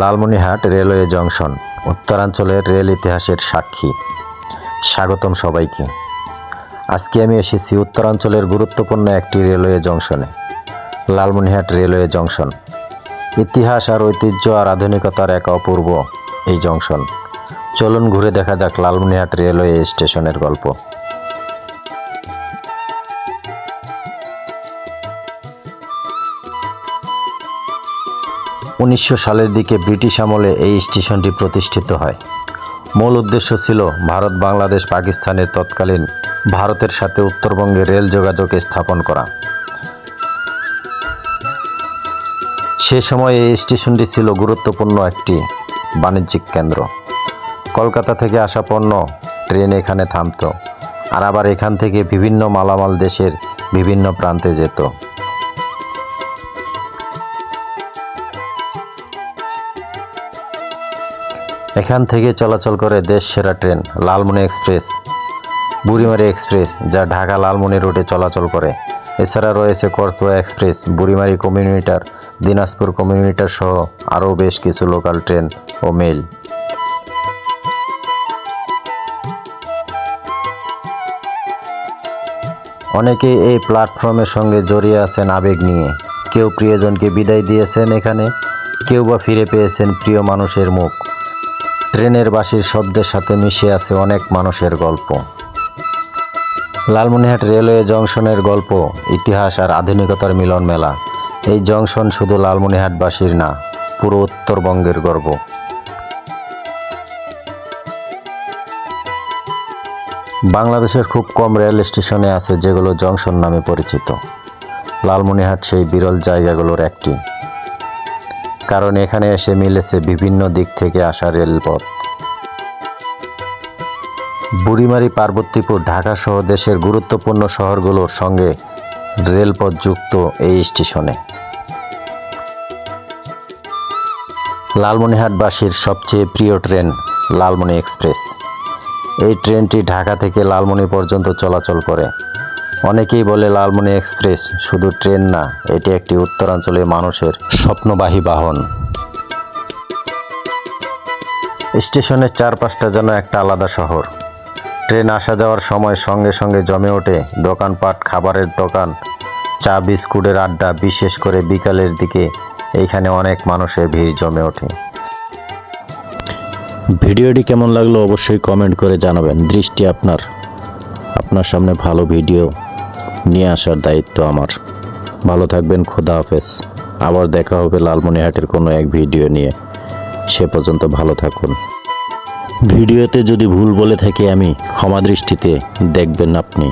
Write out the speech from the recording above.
Lalmonirhat railway junction, উত্তরাঞ্চলের rail ইতিহাসের সাক্ষী। স্বাগতম সবাইকে। আজকে আমি এসেছি উত্তরাঞ্চলের গুরুত্বপূর্ণ একটি রেলওয়ে জংশনে লালমনিহাট রেলওয়ে জংশন। ইতিহাস আর ঐতিহ্য আর আধুনিকতার এক অপূর্ব এই জংশন। চলুন ঘুরে দেখা যাক লালমনিহাট রেলওয়ে স্টেশনের গল্প। উনিশশো সালের দিকে ব্রিটিশ আমলে এই স্টেশনটি প্রতিষ্ঠিত হয়। মূল উদ্দেশ্য ছিল ভারত, বাংলাদেশ, পাকিস্তানের তৎকালীন ভারতের সাথে উত্তরবঙ্গে রেল যোগাযোগ স্থাপন করা। সে সময় এই স্টেশনটি ছিল গুরুত্বপূর্ণ একটি বাণিজ্যিক কেন্দ্র। কলকাতা থেকে আসা পণ্য ট্রেন এখানে থামতো, আর আবার এখান থেকে বিভিন্ন মালামাল দেশের বিভিন্ন প্রান্তে যেত। এখান থেকে চলাচল করে দেশ সেরা train Lalmoni express, Burimari express, যা ঢাকা লালমনি রুটে চলাচল করে। এছাড়া রয়েছে Karatoya express, Burimari commuter, Dinajpur commuter সহ আরও বেশ কিছু লোকাল ট্রেন ও মেল। অনেকেই এই প্ল্যাটফর্মের সঙ্গে জড়িয়ে আছেন আবেগ নিয়ে। কেউ প্রিয়জনকে বিদায় দিয়েছেন এখানে, কেউ বা ফিরে পেয়েছেন প্রিয় মানুষের মুখ। ট্রেনের বাসির শব্দের সাথে মিশে আছে অনেক মানুষের গল্প। লালমনিহাট রেলওয়ে জংশনের গল্প, ইতিহাস আর আধুনিকতার মিলন মেলা। এই জংশন শুধু লালমনিহাটবাসীর না, পুরো উত্তরবঙ্গের গর্ব। বাংলাদেশের খুব কম রেল স্টেশনে আছে যেগুলো জংশন নামে পরিচিত। লালমনিহাট সেই বিরল জায়গাগুলোর একটি। কারণ এখানে এসে মিলেছে বিভিন্ন দিক থেকে আসা রেলপথ। বুড়িমারি, পার্বতীপুর, ঢাকা সহ দেশের গুরুত্বপূর্ণ শহরগুলোর সঙ্গে রেলপথ যুক্ত এই স্টেশনে। লালমনিহাটবাসীর সবচেয়ে প্রিয় ট্রেন লালমনি এক্সপ্রেস। এই ট্রেনটি ঢাকা থেকে লালমনি পর্যন্ত চলাচল করে। অনেকেই বলে লালমনি এক্সপ্রেস শুধু ট্রেন না, এটি একটি উত্তরাঞ্চলের মানুষের স্বপ্নবাহী বাহন। স্টেশনের চারপাশটা যেন একটা আলাদা শহর। ট্রেন আসা যাওয়ার সময় সঙ্গে সঙ্গে জমে ওঠে দোকানপাট, খাবারের দোকান, চা, বিস্কুটের আড্ডা, বিশেষ করে বিকালের দিকে। এইখানে অনেক মানুষের ভিড় জমে ওঠে। ভিডিওটি কেমন লাগল অবশ্যই কমেন্ট করে জানাবেন। দৃষ্টি আপনার। আপনার সামনে ভালো ভিডিও নিয়ে আসার দায়িত্ব আমার। ভালো থাকবেন, খোদা হাফেজ। আবার দেখা হবে লালমনিহাটের কোনো এক ভিডিও নিয়ে। সে পর্যন্ত ভালো থাকুন। ভিডিওতে যদি ভুল বলে থাকি আমি, ক্ষমা দৃষ্টিতে দেখবেন আপনি।